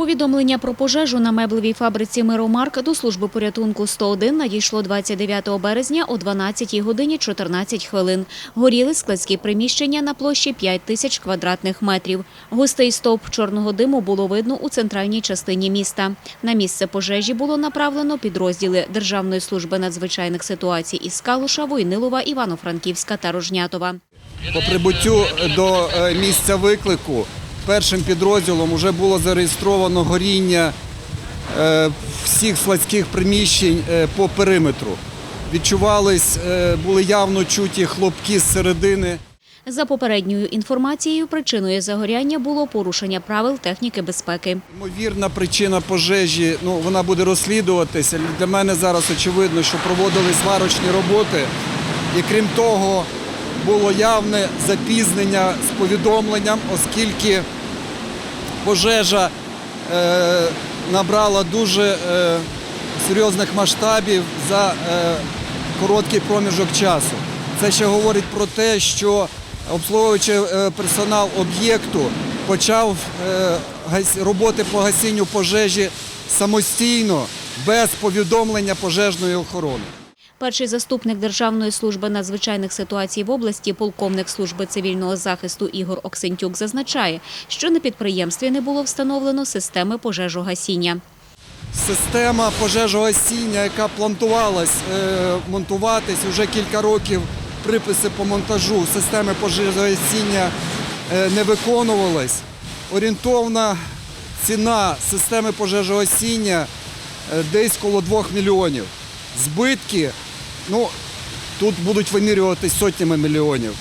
Повідомлення про пожежу на меблевій фабриці «Миромарк» до служби порятунку 101 надійшло 29 березня о 12 годині 14 хвилин. Горіли складські приміщення на площі 5 тисяч квадратних метрів. Густий стовп чорного диму було видно у центральній частині міста. На місце пожежі було направлено підрозділи Державної служби надзвичайних ситуацій із Калуша, Войнилова, Івано-Франківська та Рожнятова. По прибуттю до е, місця виклику першим підрозділом вже було зареєстровано горіння е, всіх складських приміщень е, по периметру. Відчувались, е, були явно чуті хлопки з середини. За попередньою інформацією, причиною загоряння було порушення правил техніки безпеки. Ймовірна причина пожежі, ну вона буде розслідуватися. Для мене зараз очевидно, що проводились сварочні роботи, і крім того, було явне запізнення з повідомленням, оскільки пожежа е, набрала дуже е, серйозних масштабів за е, короткий проміжок часу. Це ще говорить про те, що обслуговуючий персонал об'єкту почав роботи по гасінню пожежі самостійно, без повідомлення пожежної охорони. Перший заступник Державної служби надзвичайних ситуацій в області, полковник служби цивільного захисту Ігор Оксентюк зазначає, що на підприємстві не було встановлено системи пожежогасіння. Система пожежогасіння, яка планувалась е, монтуватись вже кілька років, приписи по монтажу системи пожежогасіння е, не виконувались. Орієнтовна ціна системи пожежогасіння е, десь коло 2 мільйонів. Збитки, ну, тут будуть вимірюватись сотнями мільйонів.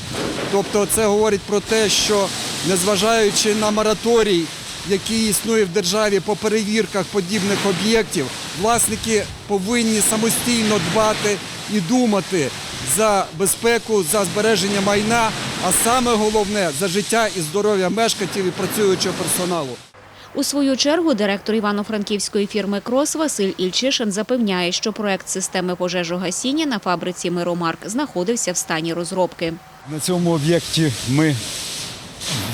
Тобто це говорить про те, що незважаючи на мораторій, який існує в державі по перевірках подібних об'єктів, власники повинні самостійно дбати і думати за безпеку, за збереження майна, а саме головне за життя і здоров'я мешканців і працюючого персоналу. У свою чергу директор Івано-Франківської фірми «Крос» Василь Ільчишин запевняє, що проект системи пожежогасіння на фабриці «Миромарк» знаходився в стані розробки. На цьому об'єкті ми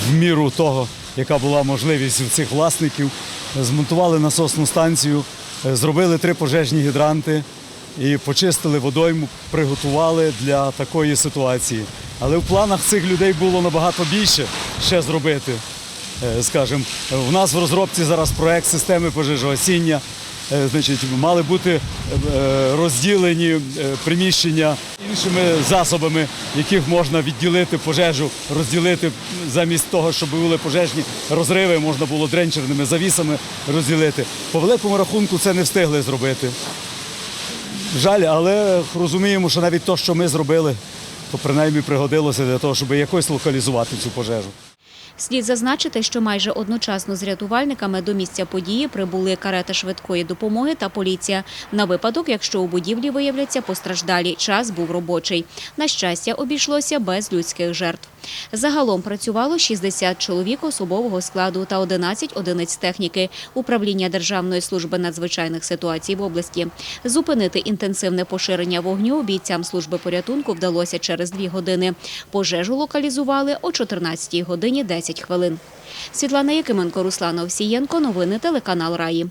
в міру того, яка була можливість у цих власників, змонтували насосну станцію, е, зробили три пожежні гідранти і почистили водойму, приготували для такої ситуації. Але в планах цих людей було набагато більше ще зробити. Е, Скажімо, в нас в розробці зараз проект системи пожежогасіння. Е, Значить, мали бути е, розділені приміщення іншими засобами, яких можна відділити пожежу, розділити замість того, щоб були пожежні розриви, можна було дренчерними завісами розділити. По великому рахунку це не встигли зробити. Жаль, але розуміємо, що навіть те, що ми зробили, то принаймні пригодилося для того, щоб якось локалізувати цю пожежу. Слід зазначити, що майже одночасно з рятувальниками до місця події прибули карета швидкої допомоги та поліція. На випадок, якщо у будівлі виявляться постраждалі, час був робочий. На щастя, обійшлося без людських жертв. Загалом працювало 60 чоловік особового складу та 11 одиниць техніки управління Державної служби надзвичайних ситуацій в області. Зупинити інтенсивне поширення вогню бійцям служби порятунку вдалося через дві години. Пожежу локалізували о 14 годині 10 хвилин. Світлана Якименко, Руслан Овсієнко. Новини телеканал Раї.